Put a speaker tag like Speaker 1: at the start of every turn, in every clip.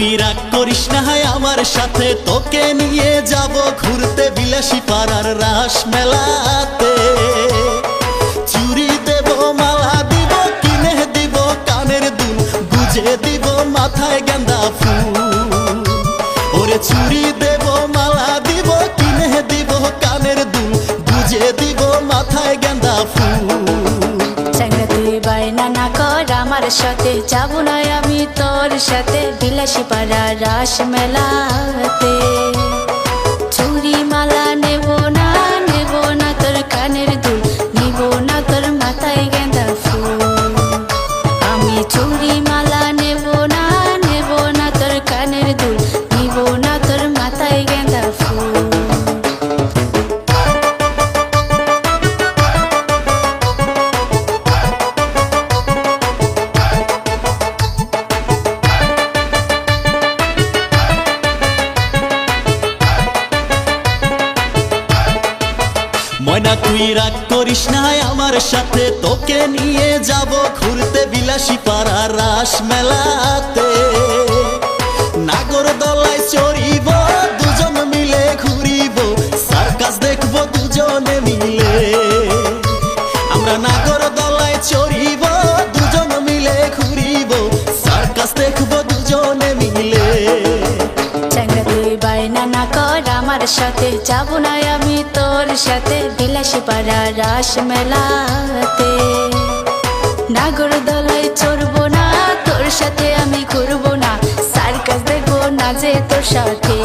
Speaker 1: তুই রাগ করিস না, হয় আমার সাথে। তোকে নিয়ে যাব ঘুরতে বিলাসী পাড়ার রাস মেলাতে
Speaker 2: কর সাথে যাব না আমি তোর সাথে। বিলাসী পাড়া রাস মেলাতে। চুরি মালা নেব না নেব না তোর কানের দুল, নিব না তোর মাথায় গেঁদা ফুল। আমি চুরি মালা নেব না নেব না তোর কানের দুল
Speaker 1: ময়না, তুই রাগ করিস না, আমার সাথে তোকে নিয়ে যাব ঘুরতে বিলাসী পাড়া রাস মেলাতে নাগর দলায় চড়িব, দুজন মিলে ঘুরিব, সার্কাস দেখব দুজনে মিলে। আমরা নাগর
Speaker 2: সাথে যাব না আমি তোর সাথে। বিলাসী পাড়া রাস মেলাতে। নাগর দলায় চড়বো না, তোর সাথে আমি ঘুরবো না। সার্কাস দেখব না যে তোর সাথে।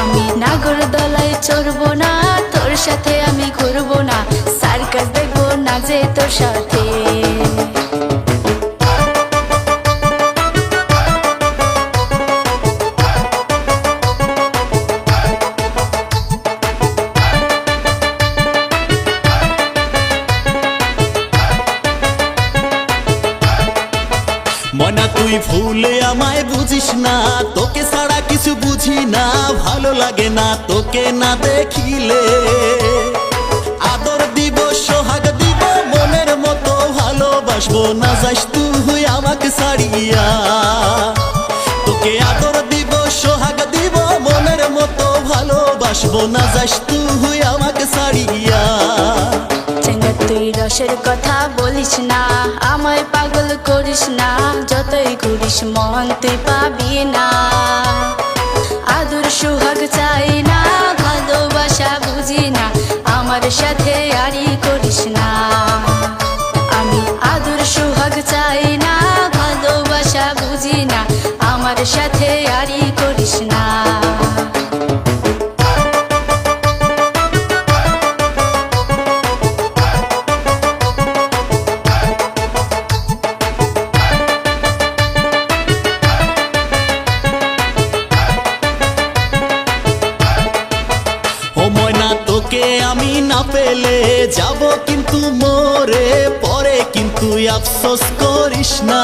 Speaker 2: আমি নাগর দলায় চড়বো না, তোর সাথে আমি ঘুরবো না। সার্কাস দেখব না যে তোর সাথে।
Speaker 1: মনা, তুই ভুলে আমায় বুঝিস না। তোকে ছাড়া কিছু বুঝি না, ভালো লাগে না তোকে না দেখিলে। আদর দিব, সোহাগ দিব, মনের মতো ভালোবাসবো না, যাস তুই আমাকে ছাড়িয়া। তোকে আদর দিব, সোহাগ দিব, মনের মতো ভালোবাসবো না, যাস তুই আমাকে
Speaker 2: চেঙ্গা রসের কথা বলিস না, আমায় পাগল করিস না, যতই ঘুরিস মন তুই পাবি না। আদর সুহাগ চাই না, ভালোবাসা বুঝি না, আমার সাথে আরি করিস না। আমি আদর সুহাগ চাই না, ভালোবাসা বুঝি না, আমার সাথে আরি করিস না।
Speaker 1: তোকে আমি না পেলে যাব কিন্তু মোরে, পরে কিন্তু আফসোস করিস না।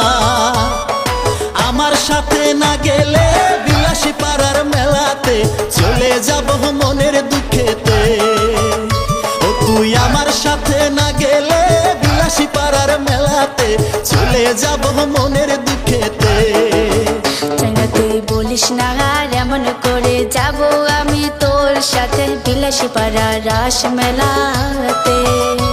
Speaker 1: আমার সাথে না গেলে বিলাসী পাড়ার মেলাতে চলে যাব মনের দুঃখেতে। ও তুই আমার সাথে না গেলে বিলাসী পাড়ার মেলাতে চলে যাব মনের দুঃখেতে।
Speaker 2: তুই বলিস না আর এমন করে যাব আমি তোর সাথে বিলাসী পাড়া রাস মেলাতে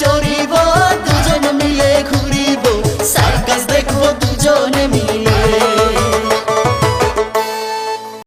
Speaker 1: চরিবদ